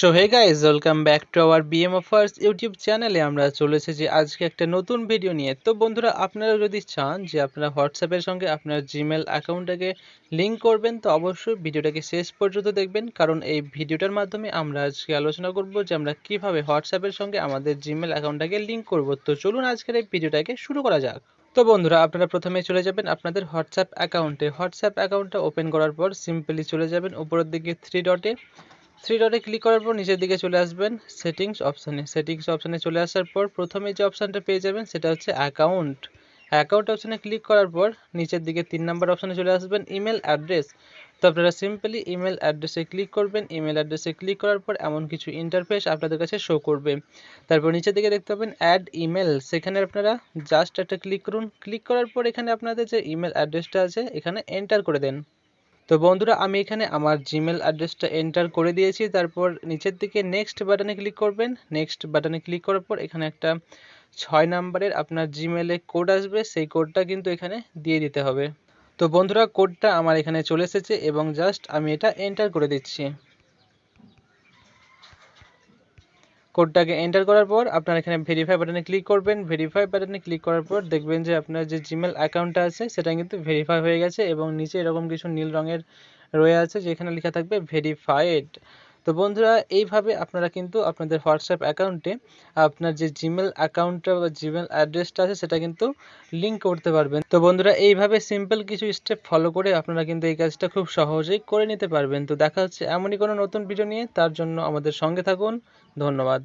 So hey guys welcome back to our BM offers YouTube চ্যানেলে আমরা চলে এসেছি আজকে একটা নতুন ভিডিও নিয়ে। তো বন্ধুরা, আপনারা যদি চান যে আপনারা হোয়াটসঅ্যাপের সঙ্গে আপনার জিমেল অ্যাকাউন্টটাকে লিঙ্ক করবেন, তো অবশ্যই ভিডিওটাকে শেষ পর্যন্ত দেখবেন। কারণ এই ভিডিওটার মাধ্যমে আমরা আজকে আলোচনা করব যে আমরা কীভাবে হোয়াটসঅ্যাপের সঙ্গে আমাদের জিমেল অ্যাকাউন্টটাকে লিঙ্ক করব। তো চলুন আজকের এই ভিডিওটাকে শুরু করা যাক। তো বন্ধুরা, আপনারা প্রথমে চলে যাবেন আপনাদের হোয়াটসঅ্যাপ অ্যাকাউন্টে হোয়াটসঅ্যাপ অ্যাকাউন্টটা ওপেন করার পর সিম্পলি চলে যাবেন উপরের দিকে থ্রি ডটে থ্রি ডটে ক্লিক করার পর নিচের দিকে চলে আসবেন সেটিংস অপশানে সেটিংস অপশানে চলে আসার পর প্রথমে যে অপশানটা পেয়ে যাবেন সেটা হচ্ছে অ্যাকাউন্ট অ্যাকাউন্ট অপশানে ক্লিক করার পর নিচের দিকে তিন নাম্বার অপশানে চলে আসবেন ইমেল অ্যাড্রেস তো আপনারা সিম্পলি ইমেল অ্যাড্রেসে ক্লিক করবেন। ইমেল অ্যাড্রেসে ক্লিক করার পর এমন কিছু ইন্টারফেস আপনাদের কাছে শো করবে। তারপর নিচের দিকে দেখতে পাবেন অ্যাড ইমেল সেখানে আপনারা জাস্ট একটা ক্লিক করুন। ক্লিক করার পর এখানে আপনাদের যে ইমেল অ্যাড্রেসটা আছে, এখানে এন্টার করে দেন। তো বন্ধুরা, আমি এখানে আমার জিমেল অ্যাড্রেসটা এন্টার করে দিয়েছি। তারপর নিচের দিকে নেক্সট বাটনে ক্লিক করবেন। নেক্সট বাটনে ক্লিক করার পর এখানে একটা ছয় নাম্বারের আপনার জিমেলে কোড আসবে। সেই কোডটা কিন্তু এখানে দিয়ে দিতে হবে। তো বন্ধুরা কোডটা আমার এখানে চলে এসেছে এবং জাস্ট আমি এটা এন্টার করে দিচ্ছি। কোডটাকে এন্টার করার পর আপনার এখানে ভেরিফাই বাটনে ক্লিক করবেন। ভেরিফাই বাটনে ক্লিক করার পর দেখবেন যে আপনার যে জিমেল অ্যাকাউন্টটা আছে, সেটা কিন্তু ভেরিফাই হয়ে গেছে এবং নিচে এরকম কিছু নীল রঙের রয়ে আছে যেখানে লেখা থাকবে ভেরিফাইড তো বন্ধুরা, এইভাবে আপনারা কিন্তু আপনাদের হোয়াটসঅ্যাপ অ্যাকাউন্টে আপনার যে জিমেল অ্যাকাউন্টটা বা জিমেল অ্যাড্রেসটা আছে, সেটা কিন্তু লিঙ্ক করতে পারবেন। তো বন্ধুরা, এইভাবে সিম্পল কিছু স্টেপ ফলো করে আপনারা কিন্তু এই কাজটা খুব সহজেই করে নিতে পারবেন। তো দেখা হচ্ছে এমনই কোনো নতুন ভিডিও নিয়ে, তার জন্য আমাদের সঙ্গে থাকুন। ধন্যবাদ।